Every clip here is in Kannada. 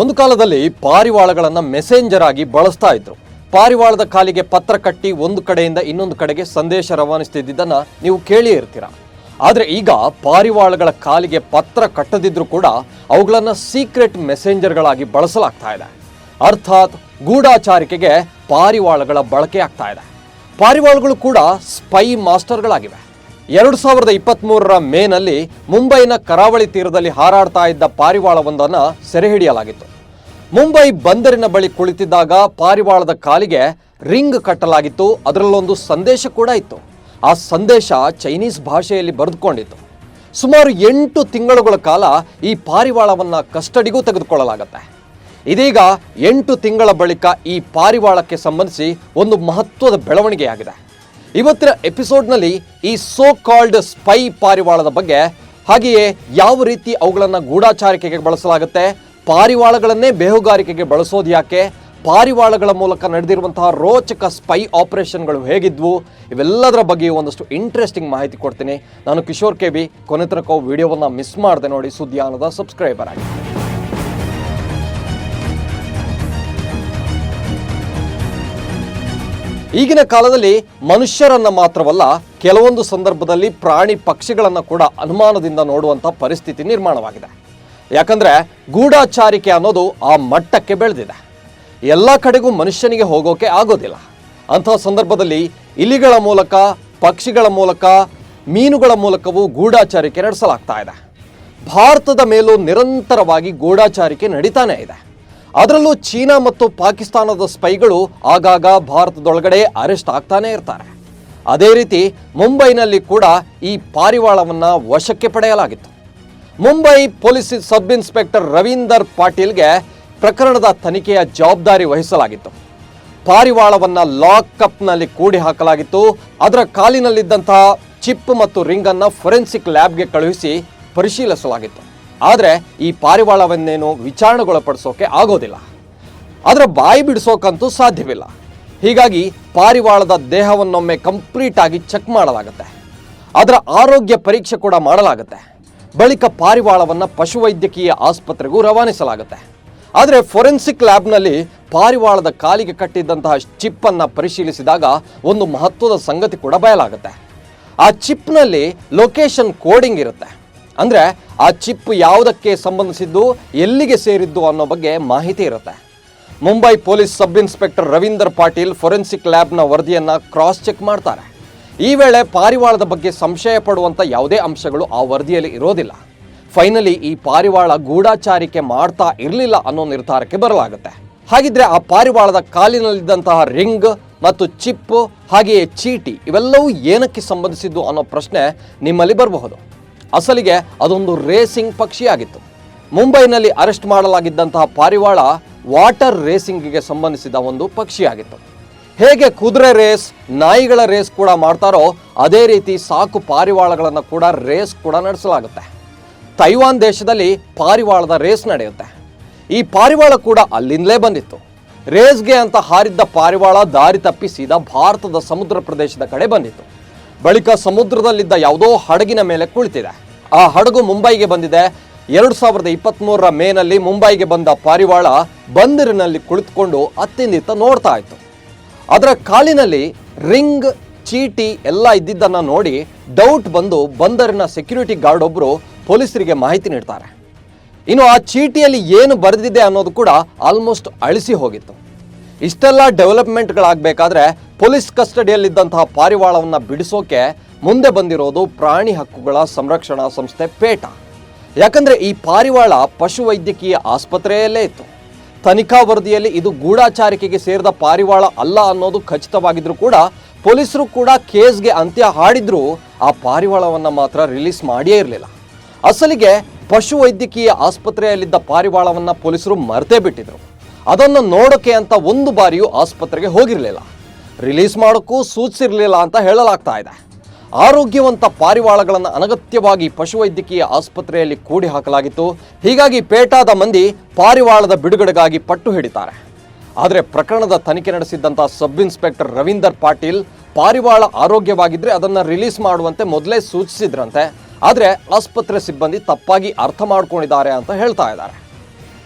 ಒಂದು ಕಾಲದಲ್ಲಿ ಪಾರಿವಾಳಗಳನ್ನು ಮೆಸೆಂಜರ್ ಆಗಿ ಬಳಸ್ತಾ ಇದ್ರು. ಪಾರಿವಾಳದ ಕಾಲಿಗೆ ಪತ್ರ ಕಟ್ಟಿ ಒಂದು ಕಡೆಯಿಂದ ಇನ್ನೊಂದು ಕಡೆಗೆ ಸಂದೇಶ ರವಾನಿಸ್ತಿದ್ದನ್ನ ನೀವು ಕೇಳಿ ಇರ್ತೀರ? ಆದರೆ ಈಗ ಪಾರಿವಾಳಗಳ ಕಾಲಿಗೆ ಪತ್ರ ಕಟ್ಟದಿದ್ರೂ ಕೂಡ ಅವುಗಳನ್ನು ಸೀಕ್ರೆಟ್ ಮೆಸೆಂಜರ್ಗಳಾಗಿ ಬಳಸಲಾಗ್ತಾ ಇದೆ. ಅರ್ಥಾತ್ ಗೂಢಾಚಾರಿಕೆಗೆ ಪಾರಿವಾಳಗಳ ಬಳಕೆ ಆಗ್ತಾ ಇದೆ. ಪಾರಿವಾಳಗಳು ಕೂಡ ಸ್ಪೈ ಮಾಸ್ಟರ್ಗಳಾಗಿವೆ ಎರಡು ಸಾವಿರದ ಇಪ್ಪತ್ತ್ಮೂರರ ಮೇನಲ್ಲಿ ಮುಂಬೈನ ಕರಾವಳಿ ತೀರದಲ್ಲಿ ಹಾರಾಡ್ತಾ ಇದ್ದ ಪಾರಿವಾಳವೊಂದನ್ನು ಸೆರೆ ಹಿಡಿಯಲಾಗಿತ್ತು ಮುಂಬೈ ಬಂದರಿನ ಬಳಿ ಕುಳಿತಿದ್ದಾಗ ಪಾರಿವಾಳದ ಕಾಲಿಗೆ ರಿಂಗ್ ಕಟ್ಟಲಾಗಿತ್ತು. ಅದರಲ್ಲೊಂದು ಸಂದೇಶ ಕೂಡ ಇತ್ತು. ಆ ಸಂದೇಶ ಚೈನೀಸ್ ಭಾಷೆಯಲ್ಲಿ ಬರೆದುಕೊಂಡಿತ್ತು. ಸುಮಾರು ಎಂಟು ತಿಂಗಳುಗಳ ಕಾಲ ಈ ಪಾರಿವಾಳವನ್ನು ಕಸ್ಟಡಿಗೂ ತೆಗೆದುಕೊಳ್ಳಲಾಗುತ್ತೆ. ಇದೀಗ ಎಂಟು ತಿಂಗಳ ಬಳಿಕ ಈ ಪಾರಿವಾಳಕ್ಕೆ ಸಂಬಂಧಿಸಿ ಒಂದು ಮಹತ್ವದ ಬೆಳವಣಿಗೆಯಾಗಿದೆ. ಇವತ್ತಿನ ಎಪಿಸೋಡ್ನಲ್ಲಿ ಈ ಸೋ ಕಾಲ್ಡ್ ಸ್ಪೈ ಪಾರಿವಾಳದ ಬಗ್ಗೆ, ಹಾಗೆಯೇ ಯಾವ ರೀತಿ ಅವುಗಳನ್ನು ಗೂಢಾಚಾರಿಕೆಗೆ ಬಳಸಲಾಗುತ್ತೆ, ಪಾರಿವಾಳಗಳನ್ನೇ ಬೇಹುಗಾರಿಕೆಗೆ ಬಳಸೋದು ಯಾಕೆ, ಪಾರಿವಾಳಗಳ ಮೂಲಕ ನಡೆದಿರುವಂತಹ ರೋಚಕ ಸ್ಪೈ ಆಪರೇಷನ್ಗಳು ಹೇಗಿದ್ವು, ಇವೆಲ್ಲದರ ಬಗ್ಗೆ ಒಂದಷ್ಟು ಇಂಟ್ರೆಸ್ಟಿಂಗ್ ಮಾಹಿತಿ ಕೊಡ್ತೀನಿ. ನಾನು ಕಿಶೋರ್ ಕೆ ಬಿ ಕೊನೆ ತನಕ ವಿಡಿಯೋವನ್ನು ಮಿಸ್ ಮಾಡದೆ ನೋಡಿ ಸುದ್ದಿಯಾನದ ಸಬ್ಸ್ಕ್ರೈಬರ್ ಆಗಿ. ಈಗಿನ ಕಾಲದಲ್ಲಿ ಮನುಷ್ಯರನ್ನ ಮಾತ್ರವಲ್ಲ ಕೆಲವೊಂದು ಸಂದರ್ಭದಲ್ಲಿ ಪ್ರಾಣಿ ಪಕ್ಷಿಗಳನ್ನು ಕೂಡ ಅನುಮಾನದಿಂದ ನೋಡುವಂಥ ಪರಿಸ್ಥಿತಿ ನಿರ್ಮಾಣವಾಗಿದೆ. ಯಾಕಂದ್ರೆ ಗೂಢಾಚಾರಿಕೆ ಅನ್ನೋದು ಆ ಮಟ್ಟಕ್ಕೆ ಬೆಳೆದಿದೆ. ಎಲ್ಲ ಕಡೆಗೂ ಮನುಷ್ಯನಿಗೆ ಹೋಗೋಕೆ ಆಗೋದಿಲ್ಲ. ಅಂತಹ ಸಂದರ್ಭದಲ್ಲಿ ಇಲಿಗಳ ಮೂಲಕ, ಪಕ್ಷಿಗಳ ಮೂಲಕ, ಮೀನುಗಳ ಮೂಲಕವೂ ಗೂಢಾಚಾರಿಕೆ ನಡೆಸಲಾಗ್ತಾ ಇದೆ. ಭಾರತದ ಮೇಲೂ ನಿರಂತರವಾಗಿ ಗೂಢಾಚಾರಿಕೆ ನಡೀತಾನೇ ಇದೆ. ಅದರಲ್ಲೂ ಚೀನಾ ಮತ್ತು ಪಾಕಿಸ್ತಾನದ ಸ್ಪೈಗಳು ಆಗಾಗ ಭಾರತದೊಳಗಡೆ ಅರೆಸ್ಟ್ ಆಗ್ತಾನೆ ಇರ್ತಾರೆ. ಅದೇ ರೀತಿ ಮುಂಬೈನಲ್ಲಿ ಕೂಡ ಈ ಪಾರಿವಾಳವನ್ನು ವಶಕ್ಕೆ ಪಡೆಯಲಾಗಿತ್ತು. Mumbai police sub inspector Ravinder ಪಾಟೀಲ್ಗೆ ಪ್ರಕರಣದ ತನಿಖೆಯ ಜವಾಬ್ದಾರಿ ವಹಿಸಲಾಗಿತ್ತು. ಪಾರಿವಾಳವನ್ನು ಲಾಕ್ಅಪ್ನಲ್ಲಿ ಕೂಡಿ ಹಾಕಲಾಗಿತ್ತು. ಅದರ ಕಾಲಿನಲ್ಲಿದ್ದಂತಹ ಚಿಪ್ ಮತ್ತು ರಿಂಗನ್ನು ಫೊರೆನ್ಸಿಕ್ ಲ್ಯಾಬ್ಗೆ ಕಳುಹಿಸಿ ಪರಿಶೀಲಿಸಲಾಗಿತ್ತು. ಆದರೆ ಈ ಪಾರಿವಾಳವನ್ನೇನು ವಿಚಾರಣೆಗೊಳಪಡಿಸೋಕೆ ಆಗೋದಿಲ್ಲ. ಅದರ ಬಾಯಿ ಬಿಡಿಸೋಕಂತೂ ಸಾಧ್ಯವಿಲ್ಲ. ಹೀಗಾಗಿ ಪಾರಿವಾಳದ ದೇಹವನ್ನೊಮ್ಮೆ ಕಂಪ್ಲೀಟ್ ಆಗಿ ಚೆಕ್ ಮಾಡಲಾಗುತ್ತೆ. ಅದರ ಆರೋಗ್ಯ ಪರೀಕ್ಷೆ ಕೂಡ ಮಾಡಲಾಗುತ್ತೆ. ಬಳಿಕ ಪಾರಿವಾಳವನ್ನು ಪಶುವೈದ್ಯಕೀಯ ಆಸ್ಪತ್ರೆಗೂ ರವಾನಿಸಲಾಗುತ್ತೆ. ಆದರೆ ಫೊರೆನ್ಸಿಕ್ ಲ್ಯಾಬ್ನಲ್ಲಿ ಪಾರಿವಾಳದ ಕಾಲಿಗೆ ಕಟ್ಟಿದ್ದಂತಹ ಚಿಪ್ಪನ್ನು ಪರಿಶೀಲಿಸಿದಾಗ ಒಂದು ಮಹತ್ವದ ಸಂಗತಿ ಕೂಡ ಬಯಲಾಗುತ್ತೆ. ಆ ಚಿಪ್ನಲ್ಲಿ ಲೊಕೇಶನ್ ಕೋಡಿಂಗ್ ಇರುತ್ತೆ. ಅಂದರೆ ಆ ಚಿಪ್ ಯಾವುದಕ್ಕೆ ಸಂಬಂಧಿಸಿದ್ದು, ಎಲ್ಲಿಗೆ ಸೇರಿದ್ದು ಅನ್ನೋ ಬಗ್ಗೆ ಮಾಹಿತಿ ಇರುತ್ತೆ. Mumbai police sub inspector Ravinder Patil forensic ಲ್ಯಾಬ್ನ ವರದಿಯನ್ನು ಕ್ರಾಸ್ ಚೆಕ್ ಮಾಡ್ತಾರೆ. ಈ ವೇಳೆ ಪಾರಿವಾಳದ ಬಗ್ಗೆ ಸಂಶಯ ಪಡುವಂಥ ಯಾವುದೇ ಅಂಶಗಳು ಆ ವರದಿಯಲ್ಲಿ ಇರೋದಿಲ್ಲ. ಫೈನಲಿ ಈ ಪಾರಿವಾಳ ಗೂಢಾಚಾರಿಕೆ ಮಾಡ್ತಾ ಇರಲಿಲ್ಲ ಅನ್ನೋ ನಿರ್ಧಾರಕ್ಕೆ ಬರಲಾಗುತ್ತೆ. ಹಾಗಿದ್ರೆ ಆ ಪಾರಿವಾಳದ ಕಾಲಿನಲ್ಲಿದ್ದಂತಹ ರಿಂಗ್ ಮತ್ತು ಚಿಪ್, ಹಾಗೆಯೇ ಚೀಟಿ ಇವೆಲ್ಲವೂ ಏನಕ್ಕೆ ಸಂಬಂಧಿಸಿದ್ದು ಅನ್ನೋ ಪ್ರಶ್ನೆ ನಿಮ್ಮಲ್ಲಿ ಬರಬಹುದು. ಅಸಲಿಗೆ ಅದೊಂದು ರೇಸಿಂಗ್ ಪಕ್ಷಿಯಾಗಿತ್ತು. ಮುಂಬೈನಲ್ಲಿ ಅರೆಸ್ಟ್ ಮಾಡಲಾಗಿದ್ದಂತಹ ಪಾರಿವಾಳ ವಾಟರ್ ರೇಸಿಂಗಿಗೆ ಸಂಬಂಧಿಸಿದ ಒಂದು ಪಕ್ಷಿಯಾಗಿತ್ತು. ಹೇಗೆ ಕುದುರೆ ರೇಸ್, ನಾಯಿಗಳ ರೇಸ್ ಕೂಡ ಮಾಡ್ತಾರೋ ಅದೇ ರೀತಿ ಸಾಕು ಪಾರಿವಾಳಗಳನ್ನು ಕೂಡ ರೇಸ್ ಕೂಡ ನಡೆಸಲಾಗುತ್ತೆ. ತೈವಾನ್ ದೇಶದಲ್ಲಿ ಪಾರಿವಾಳದ ರೇಸ್ ನಡೆಯುತ್ತೆ. ಈ ಪಾರಿವಾಳ ಕೂಡ ಅಲ್ಲಿಂದಲೇ ಬಂದಿತ್ತು. ರೇಸ್ಗೆ ಅಂತ ಹಾರಿದ್ದ ಪಾರಿವಾಳ ದಾರಿ ತಪ್ಪಿ ಸೀದಾ ಭಾರತದ ಸಮುದ್ರ ಪ್ರದೇಶದ ಕಡೆ ಬಂದಿತ್ತು. ಬಳಿಕ ಸಮುದ್ರದಲ್ಲಿದ್ದ ಯಾವುದೋ ಹಡಗಿನ ಮೇಲೆ ಕುಳಿತಿದೆ. ಆ ಹಡಗು ಮುಂಬೈಗೆ ಬಂದಿದೆ. ಎರಡು ಸಾವಿರದ ಇಪ್ಪತ್ತ್ಮೂರರ ಮೇನಲ್ಲಿ ಮುಂಬೈಗೆ ಬಂದ ಪಾರಿವಾಳ ಬಂದರಿನಲ್ಲಿ ಕುಳಿತುಕೊಂಡು ಅತ್ತಿಂದಿತ್ತ ನೋಡ್ತಾ ಇತ್ತು. ಅದರ ಕಾಲಿನಲ್ಲಿ ರಿಂಗ್, ಚೀಟಿ ಎಲ್ಲ ಇದ್ದಿದ್ದನ್ನು ನೋಡಿ ಡೌಟ್ ಬಂದು ಬಂದರಿನ ಸೆಕ್ಯೂರಿಟಿ ಗಾರ್ಡ್ ಒಬ್ಬರು ಪೊಲೀಸರಿಗೆ ಮಾಹಿತಿ ನೀಡ್ತಾರೆ. ಇನ್ನು ಆ ಚೀಟಿಯಲ್ಲಿ ಏನು ಬರೆದಿದೆ ಅನ್ನೋದು ಕೂಡ ಆಲ್ಮೋಸ್ಟ್ ಅಳಿಸಿ ಹೋಗಿತ್ತು. ಇಷ್ಟೆಲ್ಲ ಡೆವಲಪ್ಮೆಂಟ್ಗಳಾಗಬೇಕಾದ್ರೆ ಪೊಲೀಸ್ ಕಸ್ಟಡಿಯಲ್ಲಿದ್ದಂತಹ ಪಾರಿವಾಳವನ್ನು ಬಿಡಿಸೋಕೆ ಮುಂದೆ ಬಂದಿರೋದು ಪ್ರಾಣಿ ಹಕ್ಕುಗಳ ಸಂರಕ್ಷಣಾ ಸಂಸ್ಥೆ ಪೇಟ. ಯಾಕಂದ್ರೆ ಈ ಪಾರಿವಾಳ ಪಶುವೈದ್ಯಕೀಯ ಆಸ್ಪತ್ರೆಯಲ್ಲೇ ಇತ್ತು. ತನಿಖಾ ವರದಿಯಲ್ಲಿ ಇದು ಗೂಢಾಚಾರಿಕೆಗೆ ಸೇರಿದ ಪಾರಿವಾಳ ಅಲ್ಲ ಅನ್ನೋದು ಖಚಿತವಾಗಿದ್ರೂ ಕೂಡ ಪೊಲೀಸರು ಕೂಡ ಕೇಸ್ಗೆ ಅಂತ್ಯ ಹಾಡಿದ್ರೂ ಆ ಪಾರಿವಾಳವನ್ನು ಮಾತ್ರ ರಿಲೀಸ್ ಮಾಡಿಯೇ ಇರಲಿಲ್ಲ. ಅಸಲಿಗೆ ಪಶುವೈದ್ಯಕೀಯ ಆಸ್ಪತ್ರೆಯಲ್ಲಿದ್ದ ಪಾರಿವಾಳವನ್ನು ಪೊಲೀಸರು ಮರೆತೇ ಬಿಟ್ಟಿದ್ರು. ಅದನ್ನು ನೋಡೋಕ್ಕೆ ಅಂತ ಒಂದು ಬಾರಿಯೂ ಆಸ್ಪತ್ರೆಗೆ ಹೋಗಿರಲಿಲ್ಲ. ರಿಲೀಸ್ ಮಾಡೋಕ್ಕೂ ಸೂಚಿಸಿರಲಿಲ್ಲ ಅಂತ ಹೇಳಲಾಗ್ತಾ ಇದೆ. ಆರೋಗ್ಯವಂತ ಪಾರಿವಾಳಗಳನ್ನು ಅನಗತ್ಯವಾಗಿ ಪಶುವೈದ್ಯಕೀಯ ಆಸ್ಪತ್ರೆಯಲ್ಲಿ ಕೂಡಿ ಹಾಕಲಾಗಿತ್ತು. ಹೀಗಾಗಿ ಪೇಟಾದ ಮಂದಿ ಪಾರಿವಾಳದ ಬಿಡುಗಡೆಗಾಗಿ ಪಟ್ಟು ಹಿಡಿತಾರೆ. ಆದರೆ ಪ್ರಕರಣದ ತನಿಖೆ ನಡೆಸಿದ್ದಂಥ ಸಬ್ ಇನ್ಸ್ಪೆಕ್ಟರ್ ರವೀಂದರ್ ಪಾಟೀಲ್ ಪಾರಿವಾಳ ಆರೋಗ್ಯವಾಗಿದ್ದರೆ ಅದನ್ನು ರಿಲೀಸ್ ಮಾಡುವಂತೆ ಮೊದಲೇ ಸೂಚಿಸಿದ್ರಂತೆ. ಆದರೆ ಆಸ್ಪತ್ರೆ ಸಿಬ್ಬಂದಿ ತಪ್ಪಾಗಿ ಅರ್ಥ ಮಾಡ್ಕೊಂಡಿದ್ದಾರೆ ಅಂತ ಹೇಳ್ತಾ ಇದ್ದಾರೆ.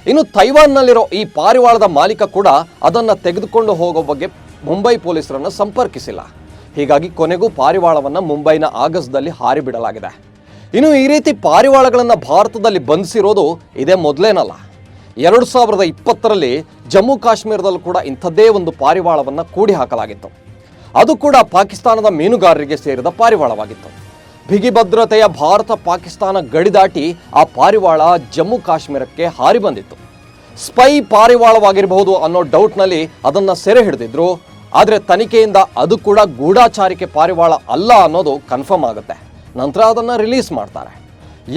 ಇನ್ನು ತೈವಾನ್ನಲ್ಲಿರೋ ಈ ಪಾರಿವಾಳದ ಮಾಲೀಕ ಕೂಡ ಅದನ್ನು ತೆಗೆದುಕೊಂಡು ಹೋಗೋ ಬಗ್ಗೆ ಮುಂಬೈ ಪೊಲೀಸರನ್ನು ಸಂಪರ್ಕಿಸಿಲ್ಲ. ಹೀಗಾಗಿ ಕೊನೆಗೂ ಪಾರಿವಾಳವನ್ನು ಮುಂಬೈನ ಆಗಸ್ಟ್ದಲ್ಲಿ ಹಾರಿಬಿಡಲಾಗಿದೆ. ಇನ್ನು ಈ ರೀತಿ ಪಾರಿವಾಳಗಳನ್ನು ಭಾರತದಲ್ಲಿ ಬಂಧಿಸಿರೋದು ಇದೇ ಮೊದಲೇನಲ್ಲ. ಎರಡು ಸಾವಿರದ ಇಪ್ಪತ್ತರಲ್ಲಿ ಜಮ್ಮು ಕಾಶ್ಮೀರದಲ್ಲೂ ಕೂಡ ಇಂಥದ್ದೇ ಒಂದು ಪಾರಿವಾಳವನ್ನು ಕೂಡಿ ಹಾಕಲಾಗಿತ್ತು ಅದು ಕೂಡ ಪಾಕಿಸ್ತಾನದ ಮೀನುಗಾರರಿಗೆ ಸೇರಿದ ಪಾರಿವಾಳವಾಗಿತ್ತು. ಬಿಗಿ ಭದ್ರತೆಯ ಭಾರತ ಪಾಕಿಸ್ತಾನ ಗಡಿ ದಾಟಿ ಆ ಪಾರಿವಾಳ ಜಮ್ಮು ಕಾಶ್ಮೀರಕ್ಕೆ ಹಾರಿ ಬಂದಿತ್ತು. ಸ್ಪೈ ಪಾರಿವಾಳವಾಗಿರಬಹುದು ಅನ್ನೋ ಡೌಟ್ನಲ್ಲಿ ಅದನ್ನು ಸೆರೆ ಹಿಡಿದಿದ್ರು. ಆದರೆ ತನಿಖೆಯಿಂದ ಅದು ಕೂಡ ಗೂಢಾಚಾರಿಕೆ ಪಾರಿವಾಳ ಅಲ್ಲ ಅನ್ನೋದು ಕನ್ಫರ್ಮ್ ಆಗುತ್ತೆ. ನಂತರ ಅದನ್ನು ರಿಲೀಸ್ ಮಾಡ್ತಾರೆ.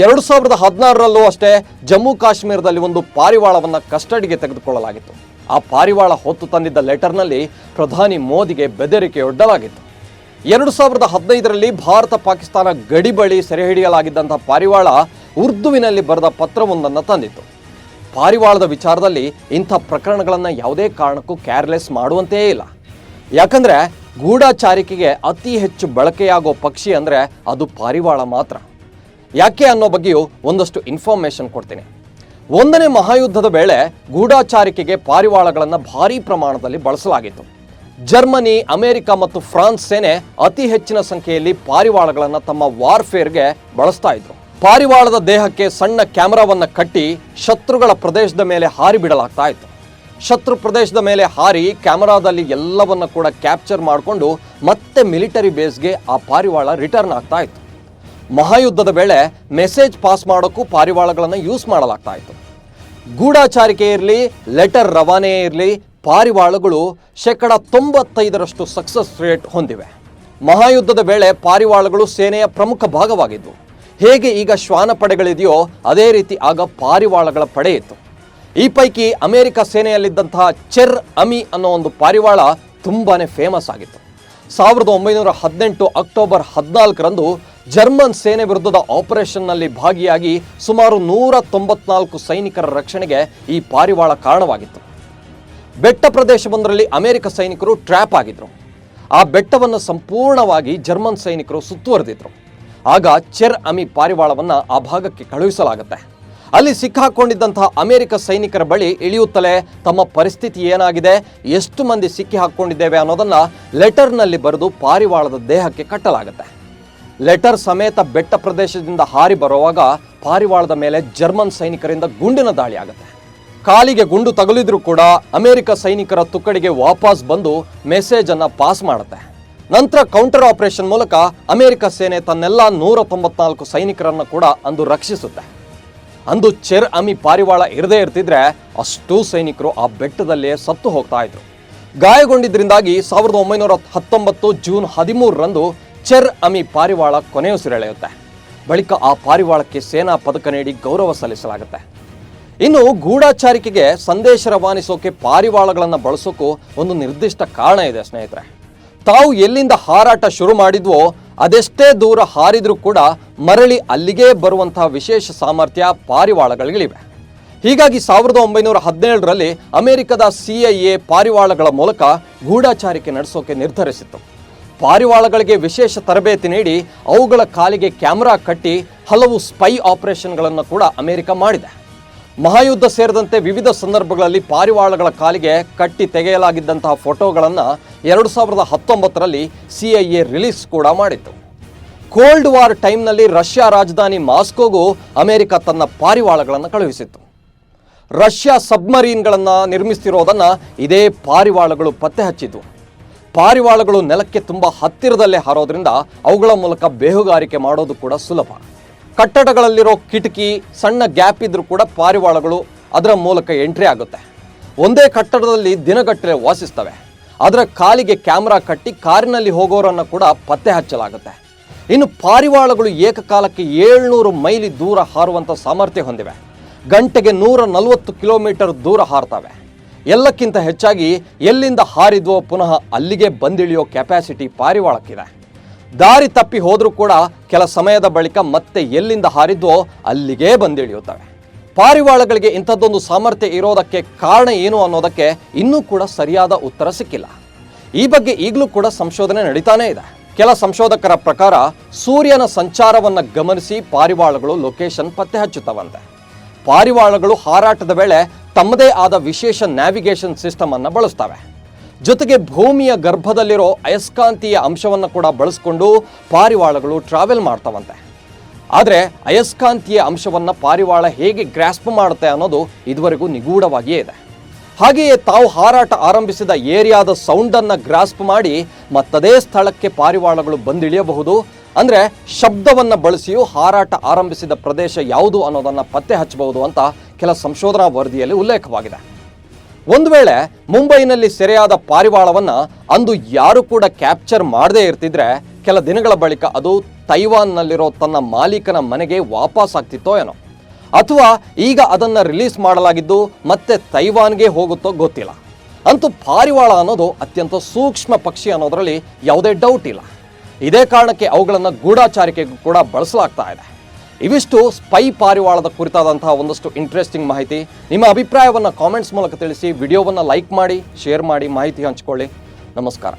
ಎರಡು ಸಾವಿರದ ಹದಿನಾರರಲ್ಲೂ ಅಷ್ಟೇ ಜಮ್ಮು ಕಾಶ್ಮೀರದಲ್ಲಿ ಒಂದು ಪಾರಿವಾಳವನ್ನು ಕಸ್ಟಡಿಗೆ ತೆಗೆದುಕೊಳ್ಳಲಾಗಿತ್ತು. ಆ ಪಾರಿವಾಳ ಹೊತ್ತು ತಂದಿದ್ದ ಲೆಟರ್ನಲ್ಲಿ ಪ್ರಧಾನಿ ಮೋದಿಗೆ ಬೆದರಿಕೆಯೊಡ್ಡಲಾಗಿತ್ತು ಎರಡು ಸಾವಿರದ ಹದಿನೈದರಲ್ಲಿ ಭಾರತ ಪಾಕಿಸ್ತಾನ ಗಡಿ ಬಳಿ ಸೆರೆ ಹಿಡಿಯಲಾಗಿದ್ದಂಥ ಪಾರಿವಾಳ ಉರ್ದುವಿನಲ್ಲಿ ಬರೆದ ಪತ್ರವೊಂದನ್ನು ತಂದಿತ್ತು. ಪಾರಿವಾಳದ ವಿಚಾರದಲ್ಲಿ ಇಂಥ ಪ್ರಕರಣಗಳನ್ನು ಯಾವುದೇ ಕಾರಣಕ್ಕೂ ಕ್ಯಾರ್ಲೆಸ್ ಮಾಡುವಂತೆಯೇ ಇಲ್ಲ. ಯಾಕಂದರೆ ಗೂಢಾಚಾರಿಕೆಗೆ ಅತಿ ಹೆಚ್ಚು ಬಳಕೆಯಾಗೋ ಪಕ್ಷಿ ಅಂದರೆ ಅದು ಪಾರಿವಾಳ ಮಾತ್ರ. ಯಾಕೆ ಅನ್ನೋ ಬಗ್ಗೆಯೂ ಒಂದಷ್ಟು ಇನ್ಫಾರ್ಮೇಷನ್ ಕೊಡ್ತೀನಿ. ಒಂದನೇ ಮಹಾಯುದ್ಧದ ವೇಳೆ ಗೂಢಾಚಾರಿಕೆಗೆ ಪಾರಿವಾಳಗಳನ್ನು ಭಾರೀ ಪ್ರಮಾಣದಲ್ಲಿ ಬಳಸಲಾಗಿತ್ತು. ಜರ್ಮನಿ, ಅಮೆರಿಕ ಮತ್ತು ಫ್ರಾನ್ಸ್ ಸೇನೆ ಅತಿ ಹೆಚ್ಚಿನ ಸಂಖ್ಯೆಯಲ್ಲಿ ಪಾರಿವಾಳಗಳನ್ನು ತಮ್ಮ ವಾರ್ಫೇರ್ಗೆ ಬಳಸ್ತಾ ಇದ್ರು. ಪಾರಿವಾಳದ ದೇಹಕ್ಕೆ ಸಣ್ಣ ಕ್ಯಾಮರಾವನ್ನು ಕಟ್ಟಿ ಶತ್ರುಗಳ ಪ್ರದೇಶದ ಮೇಲೆ ಹಾರಿ ಬಿಡಲಾಗ್ತಾ ಇತ್ತು. ಶತ್ರು ಪ್ರದೇಶದ ಮೇಲೆ ಹಾರಿ ಕ್ಯಾಮರಾದಲ್ಲಿ ಎಲ್ಲವನ್ನ ಕೂಡ ಕ್ಯಾಪ್ಚರ್ ಮಾಡಿಕೊಂಡು ಮತ್ತೆ ಮಿಲಿಟರಿ ಬೇಸ್ಗೆ ಆ ಪಾರಿವಾಳ ರಿಟರ್ನ್ ಆಗ್ತಾ ಇತ್ತು. ಮಹಾಯುದ್ಧದ ವೇಳೆ ಮೆಸೇಜ್ ಪಾಸ್ ಮಾಡೋಕ್ಕೂ ಪಾರಿವಾಳಗಳನ್ನು ಯೂಸ್ ಮಾಡಲಾಗ್ತಾ ಇತ್ತು. ಗೂಢಾಚಾರಿಕೆ ಇರಲಿ, ಲೆಟರ್ ರವಾನೆ ಇರಲಿ ಪಾರಿವಾಳಗಳು ಶೇಕಡ ತೊಂಬತ್ತೈದರಷ್ಟು ಸಕ್ಸಸ್ ರೇಟ್ ಹೊಂದಿವೆ. ಮಹಾಯುದ್ಧದ ವೇಳೆ ಪಾರಿವಾಳಗಳು ಸೇನೆಯ ಪ್ರಮುಖ ಭಾಗವಾಗಿದ್ದವು ಹೇಗೆ ಈಗ ಶ್ವಾನ ಪಡೆಗಳಿದೆಯೋ ಅದೇ ರೀತಿ ಆಗ ಪಾರಿವಾಳಗಳ ಪಡೆ ಇತ್ತು. ಈ ಪೈಕಿ ಅಮೆರಿಕ ಸೇನೆಯಲ್ಲಿದ್ದಂತಹ ಚೆರ್ ಅಮಿ ಅನ್ನೋ ಒಂದು ಪಾರಿವಾಳ ತುಂಬಾ ಫೇಮಸ್ ಆಗಿತ್ತು. ಸಾವಿರದ ಒಂಬೈನೂರ ಹದಿನೆಂಟು ಅಕ್ಟೋಬರ್ ಹದಿನಾಲ್ಕರಂದು ಜರ್ಮನ್ ಸೇನೆ ವಿರುದ್ಧದ ಆಪರೇಷನ್ನಲ್ಲಿ ಭಾಗಿಯಾಗಿ ಸುಮಾರು ನೂರ ತೊಂಬತ್ನಾಲ್ಕು ಸೈನಿಕರ ರಕ್ಷಣೆಗೆ ಈ ಪಾರಿವಾಳ ಕಾರಣವಾಗಿತ್ತು. ಬೆಟ್ಟ ಪ್ರದೇಶವೊಂದರಲ್ಲಿ ಅಮೆರಿಕ ಸೈನಿಕರು ಟ್ರ್ಯಾಪ್ ಆಗಿದ್ರು. ಆ ಬೆಟ್ಟವನ್ನು ಸಂಪೂರ್ಣವಾಗಿ ಜರ್ಮನ್ ಸೈನಿಕರು ಸುತ್ತುವರೆದಿದ್ರು. ಆಗ ಚೆರ್ ಅಮಿ ಪಾರಿವಾಳವನ್ನು ಆ ಭಾಗಕ್ಕೆ ಕಳುಹಿಸಲಾಗುತ್ತೆ. ಅಲ್ಲಿ ಸಿಕ್ಕಾಕೊಂಡಿದ್ದಂತಹ ಅಮೆರಿಕ ಸೈನಿಕರ ಬಳಿ ಇಳಿಯುತ್ತಲೇ ತಮ್ಮ ಪರಿಸ್ಥಿತಿ ಏನಾಗಿದೆ, ಎಷ್ಟು ಮಂದಿ ಸಿಕ್ಕಿ ಹಾಕ್ಕೊಂಡಿದ್ದೇವೆ ಅನ್ನೋದನ್ನು ಲೆಟರ್ನಲ್ಲಿ ಬರೆದು ಪಾರಿವಾಳದ ದೇಹಕ್ಕೆ ಕಟ್ಟಲಾಗುತ್ತೆ. ಲೆಟರ್ ಸಮೇತ ಬೆಟ್ಟ ಪ್ರದೇಶದಿಂದ ಹಾರಿ ಬರುವಾಗ ಪಾರಿವಾಳದ ಮೇಲೆ ಜರ್ಮನ್ ಸೈನಿಕರಿಂದ ಗುಂಡಿನ ದಾಳಿ ಆಗುತ್ತೆ. ಕಾಲಿಗೆ ಗುಂಡು ತಗುಲಿದ್ರೂ ಕೂಡ ಅಮೆರಿಕ ಸೈನಿಕರ ತುಕ್ಕಡಿಗೆ ವಾಪಸ್ ಬಂದು ಮೆಸೇಜ್ ಅನ್ನ ಪಾಸ್ ಮಾಡುತ್ತೆ. ನಂತರ ಕೌಂಟರ್ ಆಪರೇಷನ್ ಮೂಲಕ ಅಮೆರಿಕ ಸೇನೆ ತನ್ನೆಲ್ಲ ನೂರ ತೊಂಬತ್ನಾಲ್ಕು ಸೈನಿಕರನ್ನು ಕೂಡ ಅಂದು ರಕ್ಷಿಸುತ್ತೆ. ಅಂದು ಚೆರ್ ಅಮಿ ಪಾರಿವಾಳ ಇರದೇ ಇರ್ತಿದ್ರೆ ಅಷ್ಟೂ ಸೈನಿಕರು ಆ ಬೆಟ್ಟದಲ್ಲೇ ಸತ್ತು ಹೋಗ್ತಾ ಇದ್ರು. ಗಾಯಗೊಂಡಿದ್ದರಿಂದಾಗಿ ಸಾವಿರದ ಒಂಬೈನೂರ ಹತ್ತೊಂಬತ್ತು ಜೂನ್ ಹದಿಮೂರರಂದು ಚೆರ್ ಅಮಿ ಪಾರಿವಾಳ ಕೊನೆಯುಸಿರೆಳೆಯುತ್ತೆ. ಬಳಿಕ ಆ ಪಾರಿವಾಳಕ್ಕೆ ಸೇನಾ ಪದಕ ನೀಡಿ ಗೌರವ ಸಲ್ಲಿಸಲಾಗುತ್ತೆ. ಇನ್ನು ಗೂಢಾಚಾರಿಕೆಗೆ ಸಂದೇಶ ರವಾನಿಸೋಕೆ ಪಾರಿವಾಳಗಳನ್ನು ಬಳಸೋಕ್ಕೂ ಒಂದು ನಿರ್ದಿಷ್ಟ ಕಾರಣ ಇದೆ, ಸ್ನೇಹಿತರೆ. ತಾವು ಎಲ್ಲಿಂದ ಹಾರಾಟ ಶುರು ಮಾಡಿದ್ವೋ, ಅದೆಷ್ಟೇ ದೂರ ಹಾರಿದ್ರೂ ಕೂಡ ಮರಳಿ ಅಲ್ಲಿಗೇ ಬರುವಂತಹ ವಿಶೇಷ ಸಾಮರ್ಥ್ಯ ಪಾರಿವಾಳಗಳಿವೆ ಹೀಗಾಗಿ ಸಾವಿರದ ಒಂಬೈನೂರ ಹದಿನೇಳರಲ್ಲಿ ಅಮೆರಿಕದ ಎ ಪಾರಿವಾಳಗಳ ಮೂಲಕ ಗೂಢಾಚಾರಿಕೆ ನಡೆಸೋಕೆ ನಿರ್ಧರಿಸಿತ್ತು. ಪಾರಿವಾಳಗಳಿಗೆ ವಿಶೇಷ ತರಬೇತಿ ನೀಡಿ ಅವುಗಳ ಕಾಲಿಗೆ ಕ್ಯಾಮೆರಾ ಕಟ್ಟಿ ಹಲವು ಸ್ಪೈ ಆಪರೇಷನ್ಗಳನ್ನು ಕೂಡ ಅಮೆರಿಕ ಮಾಡಿದೆ. ಮಹಾಯುದ್ಧ ಸೇರಿದಂತೆ ವಿವಿಧ ಸಂದರ್ಭಗಳಲ್ಲಿ ಪಾರಿವಾಳಗಳ ಕಾಲಿಗೆ ಕಟ್ಟಿ ತೆಗೆಯಲಾಗಿದ್ದಂತಹ ಫೋಟೋಗಳನ್ನು ಎರಡು ಸಾವಿರದ ಹತ್ತೊಂಬತ್ತರಲ್ಲಿ ಸಿಐಎ ರಿಲೀಸ್ ಕೂಡ ಮಾಡಿತ್ತು. ಕೋಲ್ಡ್ ವಾರ್ ಟೈಮ್ನಲ್ಲಿ ರಷ್ಯಾ ರಾಜಧಾನಿ ಮಾಸ್ಕೋಗೂ ಅಮೆರಿಕ ತನ್ನ ಪಾರಿವಾಳಗಳನ್ನು ಕಳುಹಿಸಿತ್ತು. ರಷ್ಯಾ ಸಬ್ಮರೀನ್ಗಳನ್ನು ನಿರ್ಮಿಸ್ತಿರೋದನ್ನು ಇದೇ ಪಾರಿವಾಳಗಳು ಪತ್ತೆ ಹಚ್ಚಿತು ಪಾರಿವಾಳಗಳು ನೆಲಕ್ಕೆ ತುಂಬ ಹತ್ತಿರದಲ್ಲೇ ಹಾರೋದ್ರಿಂದ ಅವುಗಳ ಮೂಲಕ ಬೇಹುಗಾರಿಕೆ ಮಾಡೋದು ಕೂಡ ಸುಲಭ. ಕಟ್ಟಡಗಳಲ್ಲಿರೋ ಕಿಟಕಿ, ಸಣ್ಣ ಗ್ಯಾಪ್ ಇದ್ರೂ ಕೂಡ ಪಾರಿವಾಳಗಳು ಅದರ ಮೂಲಕ ಎಂಟ್ರಿ ಆಗುತ್ತೆ. ಒಂದೇ ಕಟ್ಟಡದಲ್ಲಿ ದಿನಗಟ್ಟಲೆ ವಾಸಿಸ್ತವೆ. ಅದರ ಕಾಲಿಗೆ ಕ್ಯಾಮ್ರಾ ಕಟ್ಟಿ ಕಾರಿನಲ್ಲಿ ಹೋಗೋರನ್ನು ಕೂಡ ಪತ್ತೆ ಹಚ್ಚಲಾಗುತ್ತೆ. ಇನ್ನು ಪಾರಿವಾಳಗಳು ಏಕಕಾಲಕ್ಕೆ ಏಳ್ನೂರು ಮೈಲಿ ದೂರ ಹಾರುವಂಥ ಸಾಮರ್ಥ್ಯ ಹೊಂದಿವೆ. ಗಂಟೆಗೆ ನೂರ ನಲವತ್ತು ಕಿಲೋಮೀಟರ್ ದೂರ ಹಾರ್ತವೆ. ಎಲ್ಲಕ್ಕಿಂತ ಹೆಚ್ಚಾಗಿ ಎಲ್ಲಿಂದ ಹಾರಿದ್ವೋ ಪುನಃ ಅಲ್ಲಿಗೆ ಬಂದಿಳಿಯೋ ಕೆಪ್ಯಾಸಿಟಿ ಪಾರಿವಾಳಕ್ಕಿದೆ. ದಾರಿ ತಪ್ಪಿ ಹೋದರೂ ಕೂಡ ಕೆಲ ಸಮಯದ ಬಳಿಕ ಮತ್ತೆ ಎಲ್ಲಿಂದ ಹಾರಿದ್ವೋ ಅಲ್ಲಿಗೇ ಬಂದಿಳಿಯುತ್ತವೆ. ಪಾರಿವಾಳಗಳಿಗೆ ಇಂಥದ್ದೊಂದು ಸಾಮರ್ಥ್ಯ ಇರೋದಕ್ಕೆ ಕಾರಣ ಏನು ಅನ್ನೋದಕ್ಕೆ ಇನ್ನೂ ಕೂಡ ಸರಿಯಾದ ಉತ್ತರ ಸಿಕ್ಕಿಲ್ಲ. ಈ ಬಗ್ಗೆ ಈಗಲೂ ಕೂಡ ಸಂಶೋಧನೆ ನಡೀತಾನೇ ಇದೆ. ಕೆಲ ಸಂಶೋಧಕರ ಪ್ರಕಾರ ಸೂರ್ಯನ ಸಂಚಾರವನ್ನು ಗಮನಿಸಿ ಪಾರಿವಾಳಗಳು ಲೊಕೇಶನ್ ಪತ್ತೆ ಹಚ್ಚುತ್ತವಂತೆ. ಪಾರಿವಾಳಗಳು ಹಾರಾಟದ ವೇಳೆ ತಮ್ಮದೇ ಆದ ವಿಶೇಷ ನ್ಯಾವಿಗೇಷನ್ ಸಿಸ್ಟಮ್ ಅನ್ನು ಬಳಸ್ತವೆ. ಜೊತೆಗೆ ಭೂಮಿಯ ಗರ್ಭದಲ್ಲಿರೋ ಅಯಸ್ಕಾಂತೀಯ ಅಂಶವನ್ನು ಕೂಡ ಬಳಸ್ಕೊಂಡು ಪಾರಿವಾಳಗಳು ಟ್ರಾವೆಲ್ ಮಾಡ್ತಾವಂತೆ. ಆದರೆ ಅಯಸ್ಕಾಂತೀಯ ಅಂಶವನ್ನು ಪಾರಿವಾಳ ಹೇಗೆ ಗ್ರಾಸ್ಪ್ ಮಾಡುತ್ತೆ ಅನ್ನೋದು ಇದುವರೆಗೂ ನಿಗೂಢವಾಗಿಯೇ ಇದೆ. ಹಾಗೆಯೇ ತಾವು ಹಾರಾಟ ಆರಂಭಿಸಿದ ಏರಿಯಾದ ಸೌಂಡನ್ನು ಗ್ರಾಸ್ಪ್ ಮಾಡಿ ಮತ್ತದೇ ಸ್ಥಳಕ್ಕೆ ಪಾರಿವಾಳಗಳು ಬಂದಿಳಿಯಬಹುದು. ಅಂದರೆ ಶಬ್ದವನ್ನು ಬಳಸಿಯೂ ಹಾರಾಟ ಆರಂಭಿಸಿದ ಪ್ರದೇಶ ಯಾವುದು ಅನ್ನೋದನ್ನು ಪತ್ತೆ ಹಚ್ಚಬಹುದು ಅಂತ ಕೆಲ ಸಂಶೋಧನಾ ವರದಿಯಲ್ಲಿ ಉಲ್ಲೇಖವಾಗಿದೆ. ಒಂದು ವೇಳೆ ಮುಂಬೈನಲ್ಲಿ ಸೆರೆಯಾದ ಪಾರಿವಾಳವನ್ನು ಅಂದು ಯಾರು ಕೂಡ ಕ್ಯಾಪ್ಚರ್ ಮಾಡದೇ ಇರ್ತಿದ್ರೆ ಕೆಲ ದಿನಗಳ ಬಳಿಕ ಅದು ತೈವಾನ್ನಲ್ಲಿರೋ ತನ್ನ ಮಾಲೀಕನ ಮನೆಗೆ ವಾಪಸ್ ಆಗ್ತಿತ್ತೋ ಏನೋ. ಅಥವಾ ಈಗ ಅದನ್ನು ರಿಲೀಸ್ ಮಾಡಲಾಗಿದ್ದು ಮತ್ತೆ ತೈವಾನ್ಗೆ ಹೋಗುತ್ತೋ ಗೊತ್ತಿಲ್ಲ. ಅಂತೂ ಪಾರಿವಾಳ ಅನ್ನೋದು ಅತ್ಯಂತ ಸೂಕ್ಷ್ಮ ಪಕ್ಷಿ ಅನ್ನೋದರಲ್ಲಿ ಯಾವುದೇ ಡೌಟ್ ಇಲ್ಲ. ಇದೇ ಕಾರಣಕ್ಕೆ ಅವುಗಳನ್ನು ಗೂಢಾಚಾರಿಕೆಗೂ ಕೂಡ ಬಳಸಲಾಗ್ತಾ ಇದೆ. ಇವಿಷ್ಟು ಸ್ಪೈ ಪಾರಿವಾಳದ ಕುರಿತಾದಂತಹ ಒಂದಷ್ಟು ಇಂಟ್ರೆಸ್ಟಿಂಗ್ ಮಾಹಿತಿ. ನಿಮ್ಮ ಅಭಿಪ್ರಾಯವನ್ನು ಕಾಮೆಂಟ್ಸ್ ಮೂಲಕ ತಿಳಿಸಿ, ವಿಡಿಯೋವನ್ನು ಲೈಕ್ ಮಾಡಿ ಶೇರ್ ಮಾಡಿ, ಮಾಹಿತಿ ಹಂಚಿಕೊಳ್ಳಿ. ನಮಸ್ಕಾರ.